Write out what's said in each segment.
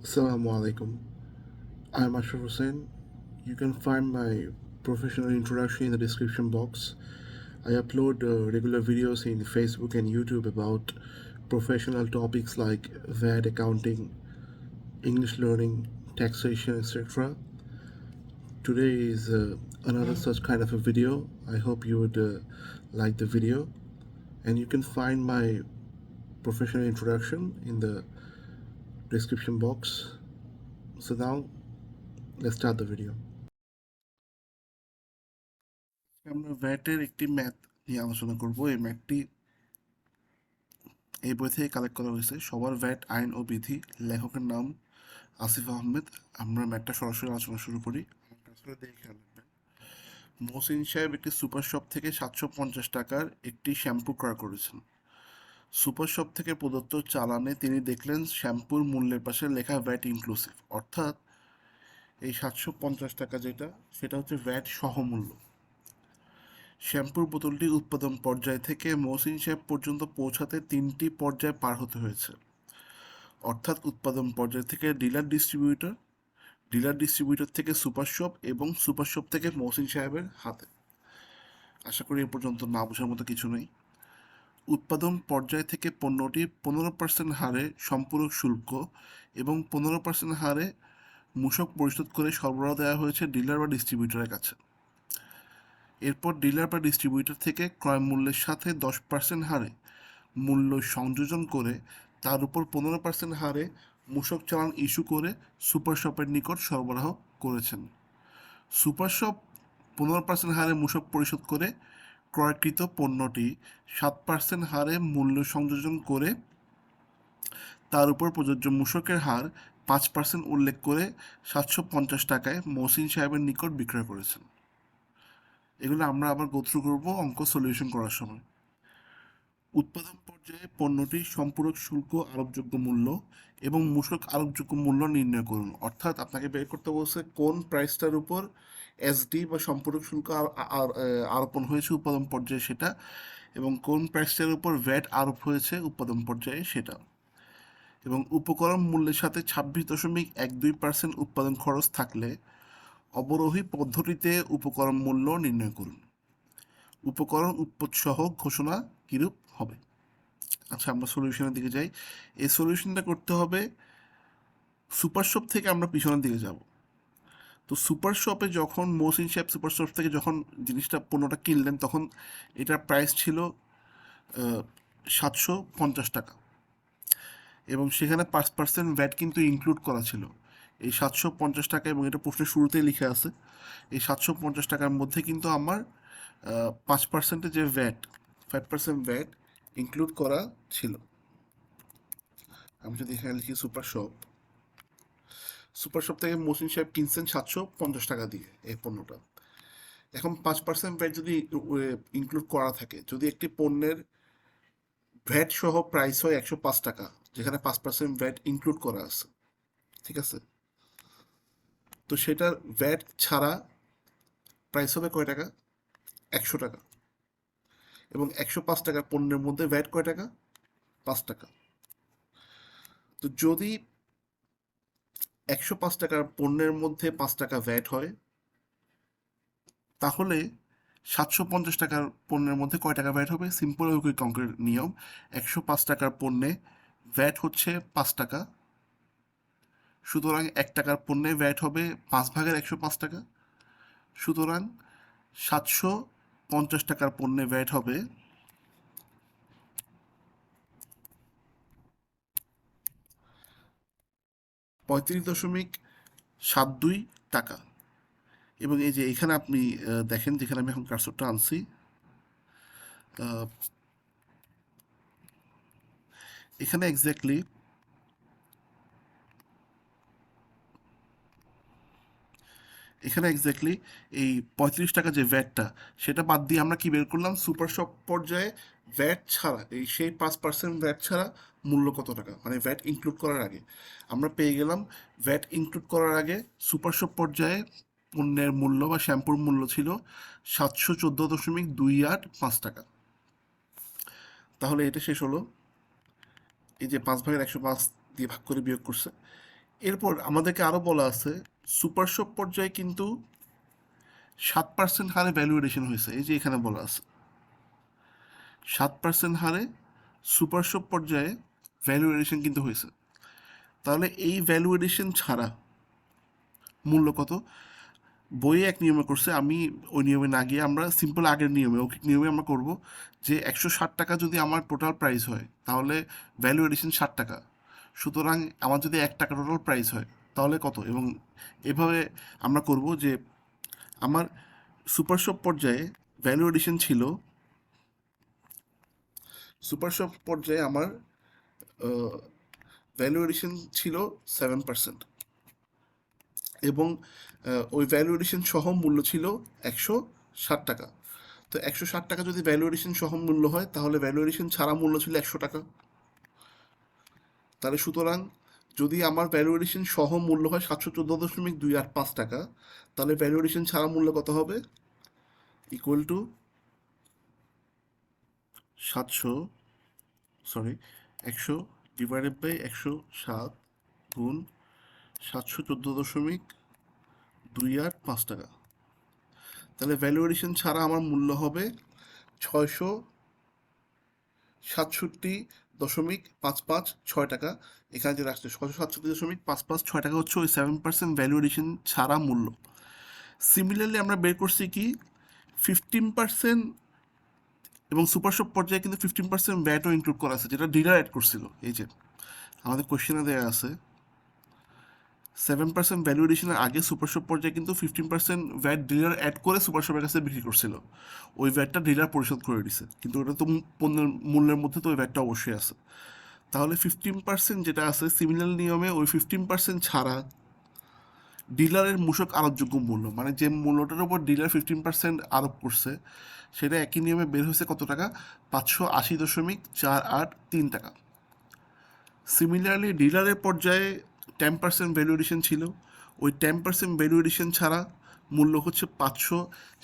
Assalamu alaikum. I'm Ashraf Hussain. You can find my professional introduction in the description box. I upload uh, regular videos in Facebook and YouTube about professional topics like VAT accounting, English learning, taxation, etc. Today is uh, another such kind of a video. I hope you would uh, like the video. And you can find my professional introduction in the description box. So now, let's start the video. আমরা ভ্যাটের একটি math নিয়ে আলোচনা করব। এই ম্যাথটি এই বই থেকে collect করা হয়েছে। সবার ভ্যাট আইন ও বিধি, লেখকের নাম আসিফ আহমেদ। আমরা ম্যাথটা সরাসরি আলোচনা শুরু করি। মহসিন সাহেব একটি সুপার শপ থেকে সাতশো পঞ্চাশ টাকার একটি শ্যাম্পু ক্রয় করেছেন। সুপার শপ থেকে প্রদত্ত চালানে তিনি দেখলেন শ্যাম্পুর মূল্যের পাশে লেখা ভ্যাট ইনক্লুসিভ অর্থাৎ এই সাতশো পঞ্চাশ টাকা যেটা, সেটা হচ্ছে ভ্যাট সহমূল্য। শ্যাম্পুর বোতলটি উৎপাদন পর্যায় থেকে মহসিন সাহেব পর্যন্ত পৌঁছাতে তিনটি পর্যায় পার হতে হয়েছে। অর্থাৎ উৎপাদন পর্যায় থেকে ডিলার ডিস্ট্রিবিউটর ডিলার ডিস্ট্রিবিউটর থেকে সুপার শপ এবং সুপার শপ থেকে মহসিন সাহেবের হাতে। আশা করি এ পর্যন্ত না বোঝার মতো কিছু নেই। উৎপাদন পর্যায় থেকে পণ্যটি পনেরো পার্সেন্ট হারে সম্পূরক শুল্ক এবং পনেরো পার্সেন্ট হারে মূসক পরিশোধ করে সরবরাহ দেওয়া হয়েছে ডিলার বা ডিস্ট্রিবিউটরের কাছে। এরপর ডিলার বা ডিস্ট্রিবিউটর থেকে ক্রয় মূল্যের সাথে দশ পার্সেন্ট হারে মূল্য সংযোজন করে তার উপর পনেরো পার্সেন্ট হারে মূসক চালান ইস্যু করে সুপার শপের নিকট সরবরাহ করেছেন। সুপার শপ পনেরো পার্সেন্ট হারে মূসক পরিশোধ করে ক্রয়কৃত পণ্যটি সাত পার্সেন্ট হারে মূল্য সংযোজন করে তার উপর প্রযোজ্য মূসকের হার পাঁচ পার্সেন্ট উল্লেখ করে সাতশো পঞ্চাশ টাকায় মহসিন সাহেবের নিকট বিক্রয় করেছেন। এগুলো আমরা আবার গোথ্রু করব অঙ্ক সলিউশন করার সময়। উৎপাদন পর্যায়ে পণ্যটির সম্পূরক শুল্ক, আরোপযোগ্য মূল্য এবং মূসক আরোপযোগ্য মূল্য নির্ণয় করুন। অর্থাৎ আপনাকে বের করতে বলছে কোন প্রাইসটার উপর এসডি বা সম্পূরক শুল্ক আর- আর- আরোপণ হয়েছে উৎপাদন পর্যায়ে সেটা এবং কোন প্রাইসটার উপর ভ্যাট আরোপ হয়েছে উৎপাদন পর্যায়ে সেটা। এবং উপকরণ মূল্যের সাথে ছাব্বিশ দশমিক এক দুই পার্সেন্ট উৎপাদন খরচ থাকলে অবরোহী পদ্ধতিতে উপকরণ মূল্য নির্ণয় করুন। উপকরণ উৎপদ সহ ঘোষণা কিরূপ? হবে। আচ্ছা আমরা সলিউশনের দিকে যাই। এই সলিউশনটা করতে হবে সুপার শপ থেকে আমরা পিছনের দিকে যাব। তো সুপার শপে যখন মহসিন সাহেব সুপার শপ থেকে যখন জিনিসটা, পণ্যটা কিনলেন, তখন এটার প্রাইস ছিল সাতশো পঞ্চাশ টাকা। এবং সেখানে পাঁচ পার্সেন্ট ভ্যাট কিন্তু ইনক্লুড করা ছিল। এই সাতশো পঞ্চাশ টাকা এবং এটা প্রশ্নের শুরুতেই লিখে আছে। এই সাতশো পঞ্চাশ টাকার মধ্যে কিন্তু আমার পাঁচ পার্সেন্টের যে VAT five percent VAT include করা ছিল। আমি যদি এখানে লিখি সুপার শপ সুপার শপ থেকে মসিন সাহেব কিনছেন সাতশো পঞ্চাশ টাকা দিয়ে এই পণ্যটা। এখন পাঁচ পার্সেন্ট ভ্যাট যদি ইনক্লুড করা থাকে, যদি একটি পণ্যের ভ্যাট সহ প্রাইস হয় একশো পাঁচ টাকা, যেখানে পাঁচ পার্সেন্ট ভ্যাট ইনক্লুড করা আছে, ঠিক আছে? তো সেটার ভ্যাট ছাড়া প্রাইস হবে কয় টাকা? একশো টাকা। এবং একশো পাঁচ টাকার পণ্যের মধ্যে ভ্যাট কয় টাকা? পাঁচ টাকা। তো যদি একশো পাঁচ টাকার পণ্যের মধ্যে পাঁচ টাকা ভ্যাট হয়, তাহলে সাতশো পঞ্চাশ টাকার পণ্যের মধ্যে কয় টাকা ভ্যাট হবে? সিম্পল ঐকিক অঙ্কের নিয়ম। একশো পাঁচ টাকার পণ্যে ভ্যাট হচ্ছে পাঁচ টাকা। সুতরাং এক টাকার পণ্যে ভ্যাট হবে পাঁচ ভাগের একশো পাঁচ টাকা। সুতরাং সাতশো পঞ্চাশ টাকার পণ্যে ভ্যাট হবে। পঁয়ত্রিশ দশমিক সাত দুই টাকা। এবং এই যে এখানে আপনি দেখেন যেখানে আমি এখন কার্সরটা আনছি এখানে এক্স্যাক্টলি এখানে এক্স্যাক্টলি এই পঁয়ত্রিশ টাকা যে ভ্যাটটা সেটা বাদ দিয়ে আমরা কি বের করলাম? সুপার শপ পর্যায়ে ভ্যাট ছাড়া, এই সেই পাঁচ পার্সেন্ট ভ্যাট ছাড়া মূল্য কত টাকা? মানে ভ্যাট ইনক্লুড করার আগে। আমরা পেয়ে গেলাম ভ্যাট ইনক্লুড করার আগে সুপার শপ পর্যায়ে পণ্যের মূল্য বা শ্যাম্পুর মূল্য ছিল সাতশো চোদ্দ দশমিক দুই আট পাঁচ টাকা। তাহলে এটা শেষ হলো। এই যে পাঁচ ভাগের একশো পাঁচ দিয়ে ভাগ করে বিয়োগ করছে। এরপর আমাদেরকে আরও বলা আছে সুপার শপ পর্যায়ে কিন্তু সাত পার্সেন্ট হারে ভ্যালুয়েশন হয়েছে। এই যে এখানে বলা আছে। সাত পার্সেন্ট হারে সুপার শপ পর্যায়ে ভ্যালুয়েশন কিন্তু হয়েছে। তাহলে এই ভ্যালুয়েশন ছাড়া মূল্য কত? বইয়ে এক নিয়মে করছে, আমি ওই নিয়মে না গিয়ে আমরা সিম্পল আগের নিয়মে ওকে নিয়মে আমরা করব যে একশো ষাট টাকা যদি আমার টোটাল প্রাইস হয়, তাহলে ভ্যালু এডিশন ষাট টাকা। সুতরাং আমার যদি এক টাকা টোটাল প্রাইস হয় তাহলে কত? এবং এভাবে আমরা করব যে আমার সুপার শপ পর্যায়ে ভ্যালু এডিশন ছিল, সুপার শপ পর্যায়ে আমার ভ্যালু এডিশন ছিল সেভেন পার্সেন্ট এবং ওই ভ্যালু এডিশন সহ মূল্য ছিল একশো ষাট টাকা। তো একশো ষাট টাকা যদি ভ্যালু এডিশন সহ মূল্য হয়, তাহলে ভ্যালু এডিশন ছাড়া মূল্য ছিল একশো টাকা। তাহলে সুতরাং যদি আমার ভ্যালু এডিশন সহ মূল্য হয় সাতশো চোদ্দ দশমিক দুই আট পাঁচ টাকা, তাহলে ভ্যালু এডিশন ছাড়া মূল্য কত হবে? ইকুয়াল টু সাতশো সরি একশো ডিভাইডেড বাই একশো সাত গুণ সাতশো চোদ্দ দশমিক দুই আট পাঁচ টাকা। তাহলে ভ্যালু এডিশন ছাড়া আমার মূল্য হবে ছয়শো সাতষট্টি দশমিক পাঁচ পাঁচ ছয় টাকা। এখানে যেটা আসছে ছশো সাতচল্লিশ দশমিক পাঁচ পাঁচ ছয় টাকা হচ্ছে ওই সেভেন পার্সেন্ট ভ্যালু এডিশন ছাড়া মূল্য। সিমিলারলি আমরা বের করছি কি ফিফটিন পার্সেন্ট এবং সুপার শপ পর্যায়ে কিন্তু ফিফটিন পার্সেন্ট ভ্যাটও ইনক্লুড করা আছে, যেটা ডিলার অ্যাড করছিল। এই যে, আমাদের কোয়েশ্চেনে দেওয়া আছে সেভেন পার্সেন্ট ভ্যালু এডিশনের আগে সুপার শপ পর্যায়ে কিন্তু fifteen percent VAT dealer add করে সুপার শপের কাছে বিক্রি করছিল। ওই ভ্যাটটা ডিলার পরিশোধ করে দিছে। কিন্তু ওটা তো পণ্যের মূল্যের মধ্যে তো ওই ভ্যাটটা অবশ্যই আছে। তাহলে ফিফটিন পার্সেন্ট যেটা আছে সিমিলার নিয়মে ওই ফিফটিন পার্সেন্ট ছাড়া ডিলারের মূসক আরোপযোগ্য মূল্য। মানে যে মূল্যটার উপর ডিলার ফিফটিন পার্সেন্ট আরোপ করছে, সেটা একই নিয়মে বের হয়েছে কত টাকা? পাঁচশো আশি দশমিক চার আট তিন টাকা। সিমিলারলি ডিলারের পর্যায়ে টেন পার্সেন্ট ভ্যালু এডিশন ছিল। ওই টেন পার্সেন্ট ভ্যালু এডিশন ছাড়া মূল্য হচ্ছে পাঁচশো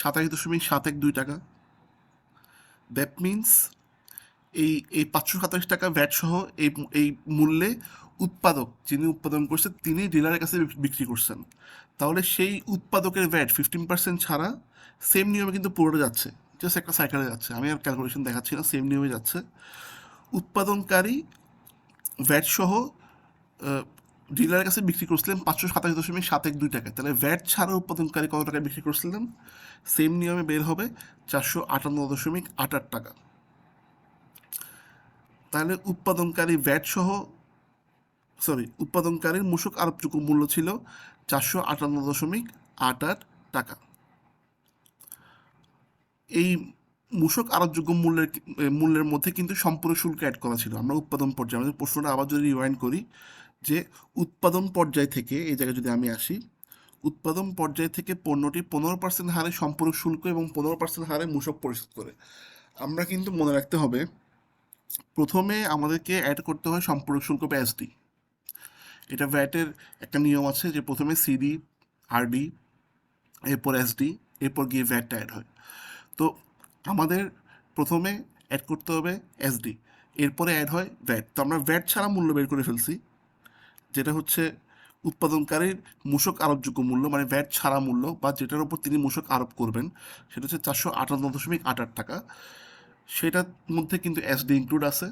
সাতাশ দশমিক সাত এক দুই টাকা। দ্যাট মিন্স এই এই পাঁচশো সাতাশ টাকা ভ্যাট সহ এই এই মূল্যে উৎপাদক যিনি উৎপাদন করছেন তিনি ডিলারের কাছে বিক্রি করছেন। তাহলে সেই উৎপাদকের ভ্যাট ফিফটিন পার্সেন্ট ছাড়া সেম নিয়মে কিন্তু পুরোটা যাচ্ছে। জাস্ট একটা সাইকেলে যাচ্ছে। আমি আর ক্যালকুলেশন দেখাচ্ছি না সেম নিয়মে যাচ্ছে। উৎপাদনকারী ভ্যাট সহ ডিলারের কাছে বিক্রি করছিলেন পাঁচশো সাতাশ দশমিক সাত এক দুই টাকা। তাহলে ভ্যাট ছাড়া উৎপাদনকারী কত টাকায় বিক্রি করছিলেন? সেম নিয়মে বের হবে চারশো আটান্ন দশমিক আট আট টাকা। তাহলে উৎপাদনকারী ভ্যাট সহ সরি উৎপাদনকারীর মূসক আরোপযোগ্য মূল্য ছিল চারশো আটান্ন দশমিক আট আট টাকা। এই মূসক আরোপযোগ্য মূল্যের মূল্যের মধ্যে কিন্তু সম্পূর্ণ শুল্ক অ্যাড করা ছিল। আমরা উৎপাদন পর্যায়ে আমাদের প্রশ্নটা আবার যদি রিওয়াইন্ড করি যে উৎপাদন পর্যায় থেকে, এই জায়গায় যদি আমি আসি, উৎপাদন পর্যায় থেকে পণ্যটি পনেরো পার্সেন্ট হারে সম্পূরক শুল্ক এবং পনেরো পার্সেন্ট হারে মূসক পরিশোধ করে। আমরা কিন্তু মনে রাখতে হবে, প্রথমে আমাদেরকে অ্যাড করতে হয় সম্পূরক শুল্ক বা এসডি এটা ভ্যাটের একটা নিয়ম আছে যে প্রথমে সিডি আরডি এরপর এসডি এরপর গিয়ে ভ্যাটটা অ্যাড হয়। তো আমাদের প্রথমে অ্যাড করতে হবে এসডি এরপরে অ্যাড হয় ভ্যাট তো আমরা ভ্যাট ছাড়া মূল্য বের করে ফেলছি। যেটা হচ্ছে উৎপাদনকারীর মূসক আরোপযোগ্য মূল্য মানে ভ্যাট ছাড়া মূল্য, বা যেটার উপর তিনি মূসক আরোপ করবেন, সেটা হচ্ছে চারশো আটান্ন দশমিক আট আট টাকা। সেটার মধ্যে কিন্তু এসডি ইনক্লুড আছে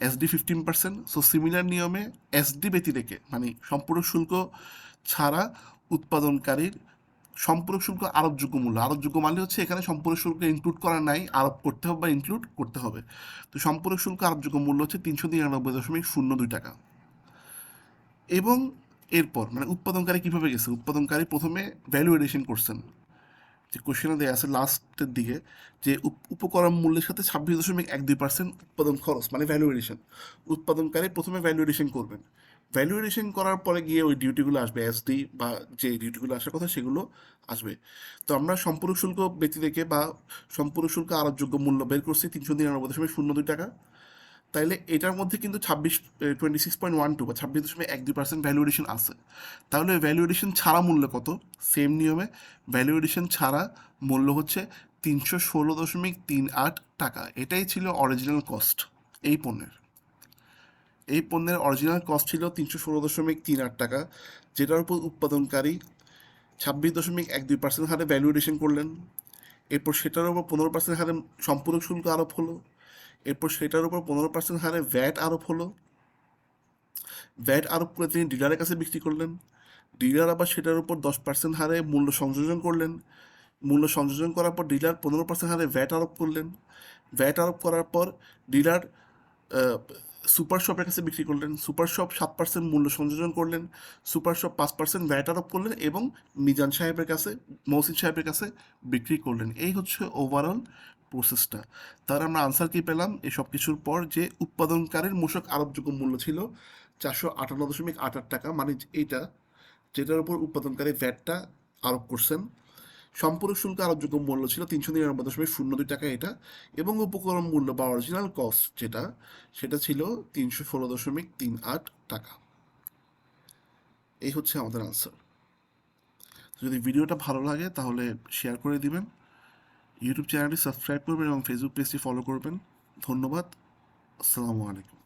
SD fifteen percent so similar নিয়মে এসডি ব্যতি রেখে মানে সম্পূরক শুল্ক ছাড়া উৎপাদনকারীর সম্পূরক শুল্ক আরোপযোগ্য মূল্য। আরোপযোগ্য মানে হচ্ছে এখানে সম্পূরক শুল্ক ইনক্লুড করা নাই, আরোপ করতে হবে বা ইনক্লুড করতে হবে। তো সম্পূরক শুল্ক আরোপযোগ্য মূল্য হচ্ছে তিনশো নিরানব্বই দশমিক শূন্য দুই টাকা। এবং এরপর মানে উৎপাদনকারী কীভাবে গেছে? উৎপাদনকারী প্রথমে ভ্যালু এডিশন করছেন। যে কোশ্চেনে দেওয়া আছে লাস্টের দিকে, যে উপ- উপকরণ মূল্যের সাথে ছাব্বিশ দশমিক এক দুই পার্সেন্ট উৎপাদন খরচ মানে ভ্যালু এডিশন উৎপাদনকারী প্রথমে ভ্যালু এডিশন করবেন। ভ্যালু এডিশন করার পরে গিয়ে ওই ডিউটিগুলো আসবে এসডি বা যে ডিউটিগুলো আসার কথা সেগুলো আসবে। তো আমরা সম্পূরক শুল্ক ব্যক্তি থেকে বা সম্পূরক শুল্ক আরোপযোগ্য মূল্য বের করছি তিনশো নিরানব্বই দশমিক শূন্য দুই টাকা। তাইলে এটার মধ্যে কিন্তু ছাব্বিশ twenty six point one two বা ছাব্বিশ দশমিক এক দুই পার্সেন্ট ভ্যালু এডিশন আছে। তাহলে ভ্যালু এডিশন ছাড়া মূল্য কত? সেম নিয়মে ভ্যালু এডিশন ছাড়া মূল্য হচ্ছে তিনশো ষোলো দশমিক তিন আট টাকা। এটাই ছিল অরিজিনাল কস্ট এই পণ্যের। এই পণ্যের অরিজিনাল কস্ট ছিল তিনশো ষোলো দশমিক তিন আট টাকা, যেটার উপর উৎপাদনকারী ছাব্বিশ দশমিক এক দুই পার্সেন্ট হারে ভ্যালুয়েশন করলেন। এরপর সেটার উপর পনেরো পার্সেন্ট হারে সম্পূরক শুল্ক আরোপ হলো। এরপর সেটার উপর পনেরো পার্সেন্ট হারে ভ্যাট আরোপ হলো। ভ্যাট আরোপ করে তিনি ডিলারের কাছে বিক্রি করলেন। ডিলার আবার সেটার উপর দশ পার্সেন্ট হারে মূল্য সংযোজন করলেন। মূল্য সংযোজন করার পর ডিলার পনেরো পার্সেন্ট হারে ভ্যাট আরোপ করলেন। ভ্যাট আরোপ করার পর ডিলার সুপার শপের কাছে বিক্রি করলেন। সুপার শপ সাত পার্সেন্ট মূল্য সংযোজন করলেন। সুপার শপ পাঁচ পার্সেন্ট ভ্যাট আরোপ করলেন এবং মিজান সাহেবের কাছে, মহসিন সাহেবের কাছে বিক্রি করলেন। এই হচ্ছে ওভারঅল প্রসেসটা। তার আমরা আনসার কি পেলাম? এই সব কিছুর পর যে উৎপাদনকারীর মূসক আরোপযোগ্য মূল্য ছিল চারশো আটান্ন দশমিক আট আট টাকা মানে এইটা, যেটার উপর উৎপাদনকারী ভ্যাটটা আরোপ করছেন। সম্পূরক শুল্ক আরোপযোগ্য মূল্য ছিল তিনশো নিরানব্বই দশমিক শূন্য দুই টাকা এটা, এবং উপকরণ মূল্য বা অরিজিনাল কস্ট যেটা, সেটা ছিল তিনশো ষোলো দশমিক তিন আট টাকা। এই হচ্ছে আমাদের আনসার যদি ভিডিওটা ভালো লাগে, তাহলে শেয়ার করে দিবেন। ইউটিউব চ্যানেলটি সাবস্ক্রাইব করবেন এবং ফেসবুক পেজটি ফলো করবেন। ধন্যবাদ। আসসালামু আলাইকুম।